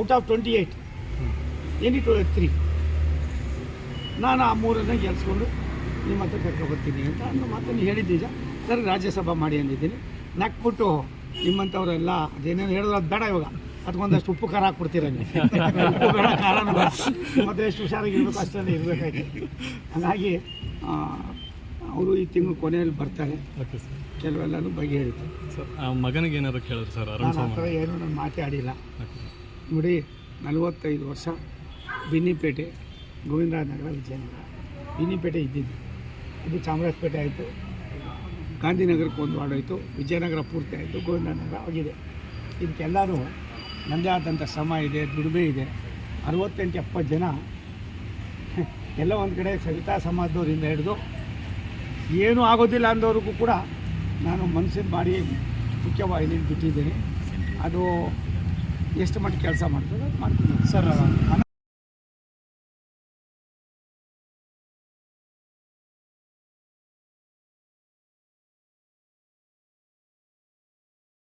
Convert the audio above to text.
Out of twenty eight any two three ನಾನು ಆ ಮೂರನ್ನು ಗೆಲ್ಸ್ಕೊಂಡು ನಿಮ್ಮ ಹತ್ರ ಕರ್ಕೊಬರ್ತೀನಿ ಅಂತ ಅನ್ನೋ ಮಾತನ್ನು ಹೇಳಿದ್ದೀಗ ಸರ್ ರಾಜ್ಯಸಭಾ ಮಾಡಿ ಅಂದಿದ್ದೀನಿ. ನಕ್ಬಿಟ್ಟು ನಿಮ್ಮಂಥವರೆಲ್ಲ ಅದೇನೇನು ಹೇಳಿದ್ರು ಅದು ಬೇಡ ಇವಾಗ. ಅದಕ್ಕೊಂದಷ್ಟು ಉಪ್ಪು ಖಾರ ಹಾಕ್ಬಿಡ್ತೀರ ನೀವು. ಉಪ್ಪು ಬೇಡ ಖಾರ ಮತ್ತು ಎಷ್ಟು ಹುಷಾರಾಗಿರ್ಬೇಕು ಅಷ್ಟೇ ಇರಬೇಕಾಗಿ ಹಾಗಾಗಿ ಅವರು ಈ ತಿಂಗಳು ಕೊನೆಯಲ್ಲಿ ಬರ್ತಾರೆ. ಕೆಲವೆಲ್ಲನೂ ಬಗೆಹರಿತಾರೆ. ಮಗನಿಗೆ ಏನಾದ್ರು ಕೇಳಿದ್ರು ಸರ್ ಆ ಥರ ಏನೂ ನಾನು ಮಾತಾಡಿಲ್ಲ. ನೋಡಿ, ನಲವತ್ತೈದು ವರ್ಷ ಬಿನ್ನಿಪೇಟೆ, ಗೋವಿಂದರಾಜನಗರ, ವಿಜಯನಗರ. ಬಿನ್ನಿಪೇಟೆ ಇದ್ದಿದ್ದು. ಇದು ಚಾಮರಾಜಪೇಟೆ ಆಯಿತು. ಗಾಂಧಿನಗರಕ್ಕೆ ಒಂದು ವಾರ್ಡ್ ವಿಜಯನಗರ ಪೂರ್ತಿ ಆಯಿತು. ಗೋವಿಂದನಗರ ಆಗಿದೆ. ಇದಕ್ಕೆಲ್ಲರೂ ನನ್ನದೇ ಆದಂಥ ಶ್ರಮ ಇದೆ, ದುಡಿಮೆ ಇದೆ. ಅರವತ್ತೆಂಟು, ಎಪ್ಪತ್ತು ಜನ ಎಲ್ಲ ಒಂದು ಕಡೆ ಸವಿತಾ ಸಮಾಜದವರಿಂದ ಹಿಡಿದು ಏನೂ ಆಗೋದಿಲ್ಲ ಅಂದವ್ರಿಗೂ ಕೂಡ ನಾನು ಮನಸ್ಸಿನ ಮಾಡಿ ಮುಖ್ಯವಾಹಿನಿಯಲ್ಲಿ ಬಿಟ್ಟಿದ್ದೀನಿ. ಅದು ಎಷ್ಟು ಮಟ್ಟಿಗೆ ಕೆಲಸ ಮಾಡ್ತದೆ ಅದು ಮಾಡ್ತೀನಿ. ಸರ್